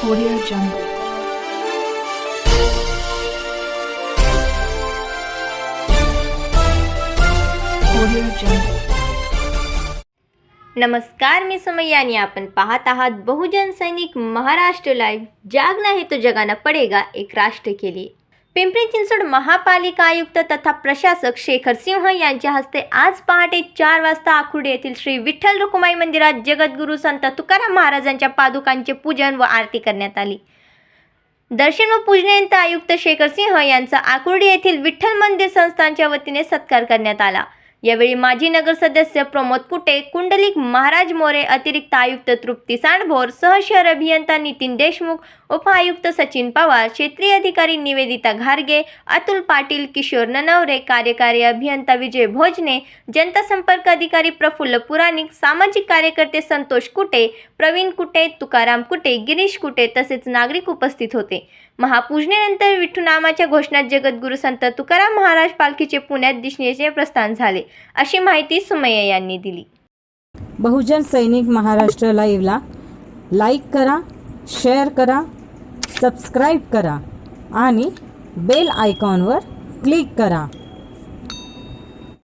Audio Jungle. Audio Jungle. नमस्कार मी समय्या आपण पाहत आहात बहुजन सैनिक महाराष्ट्र लाईव्ह जागना हे तो जगाना पडेगा एक राष्ट्र केली पिंपरी चिंचवड महापालिका आयुक्त तथा प्रशासक शेखर सिंह यांच्या हस्ते आज पहाटे चार वाजता आखुडे येथील श्री विठ्ठल रुक्माई मंदिरात जगद्गुरू संत तुकाराम महाराजांच्या पादुकांचे पूजन व आरती करण्यात आली. दर्शन व पूजनानंतर आयुक्त शेखर सिंह यांचा आकुर्डी येथील विठ्ठल मंदिर संस्थांच्या वतीने सत्कार करण्यात आला. यावेळी माजी नगर सदस्य प्रमोद कुटे कुंडलिक महाराज मोरे अतिरिक्त आयुक्त तृप्ती सांडभोर सहशहर अभियंता नितीन देशमुख उपआयुक्त सचिन पवार क्षेत्रीय अधिकारी निवेदिता घारगे अतुल पाटील किशोर ननवरे कार्यकारी अभियंता विजय भोजने जनता संपर्क अधिकारी प्रफुल्ल पुराणिक सामाजिक कार्यकर्ते संतोष कुटे प्रवीण कुटे तुकाराम कुटे गिरीश कुटे तसेच नागरिक उपस्थित होते. महापूजनेनंतर विठ्ठुनामाच्या घोषणात जगद्गुरू संत तुकाराम महाराज पालखीचे पुण्यात दिसण्याचे प्रस्थान झाले. अशी माहिती सुमय्या यांनी दिली. बहुजन सैनिक महाराष्ट्र लाईव्हला लाईक करा शेअर करा सबस्क्राईब करा आणि बेल आयकॉनवर क्लिक करा.